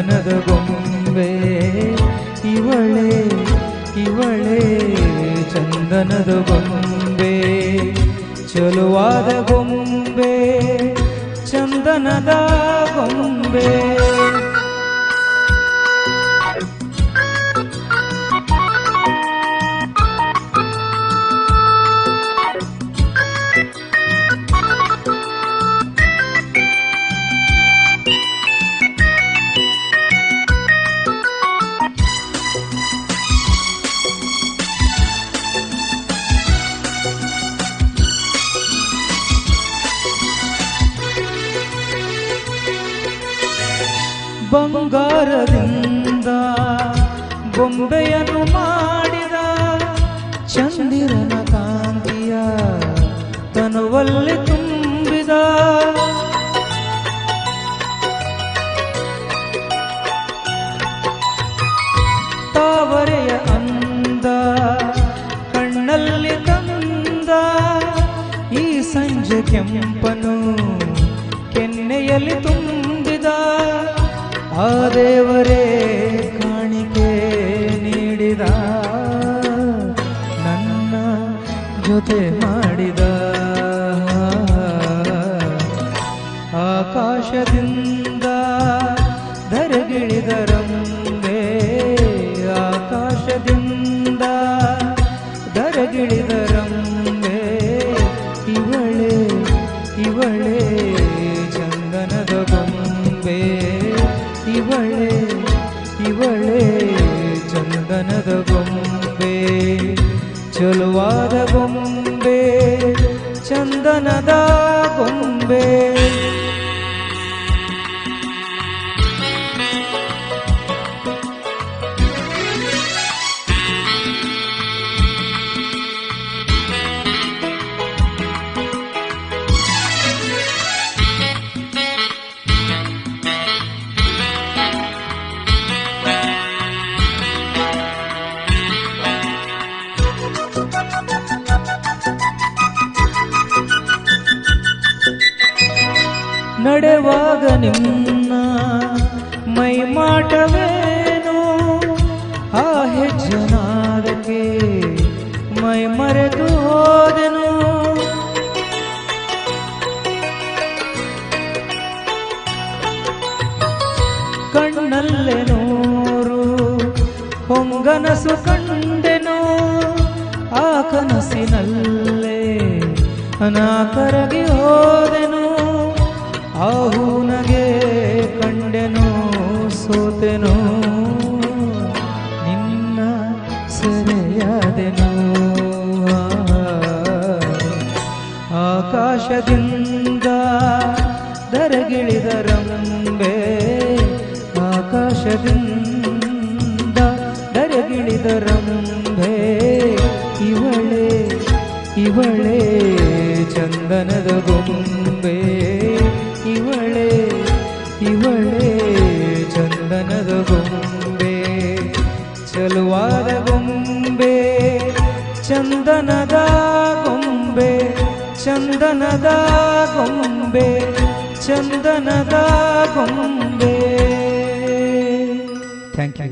ಚಂದನದ ಗೊಂಬೆ ಇವಳೆ ಇವಳೆ ಚಂದನದ ಗೊಂಬೆ ಚಲುವಾದ ಗೊಂಬೆ ಚಂದನದ ಗೊಂಬೆ ಬಂಗಾರದಿಂದ ಬೊಂಬೆಯನ್ನು ಮಾಡಿದ ಚಂದಿರನ ಕಾಂತಿಯ ತನುವಲ್ಲಿ ತುಂಬಿದ. ತಾವರೆಯ ಅಂದ, ಕಣ್ಣಲ್ಲಿ ತಂದ ಈ ಸಂಜೆ ಕೆಂಪನು, ಕೆನ್ನೆಯಲ್ಲಿ ತುಂಬಿದ ಆ ದೇವರೇ ಕಾಣಿಕೆ ನೀಡಿದ ನನ್ನ ಜೊತೆ ಮಾಡಿದ. ಆಕಾಶದಿಂದ ಧರೆಗಿಳಿದರಂಬೆ ಆಕಾಶದಿಂದ ಧರೆಗಿಳಿದರಂಬೆ ಇವಳೆ ಇವಳೆ. चन्दनदा ನಡೆವಾಗ ಮೈ ಮಾಟವೇನು? ಆ ಹೆಜ್ಜನಾದಕ್ಕೆ ಮೈ ಮರೆತು ಹೋದೆನು. ಕಣ್ಣಲ್ಲೆ ನೋರು, ಹೊಂಗನಸು ಕಂಡೆನು. ಆ ಕನಸಿನಲ್ಲೇ ಅನಾಕರಗಿ ಹೋದೆನು. ಆ ಹೂನಗೆ ಕಂಡೆನು ಸೋತೆನು ನಿನ್ನ ಸೆರೆಯಾದೆನು. ಆಕಾಶದಿಂದ ದರಗಿಳಿದರಂಬೆ ಆಕಾಶದಿಂದ ದರಗಿಳಿದರಂಬೆ ಇವಳೆ ಇವಳೆ ಚಂದನದ ಗೊಂಬೆ. ಚಂದನದ ಗೊಂಬೆ ಚಂದನದ ಗೊಂಬೆ ಚಂದನದ ಗೊಂಬೆ. Thank you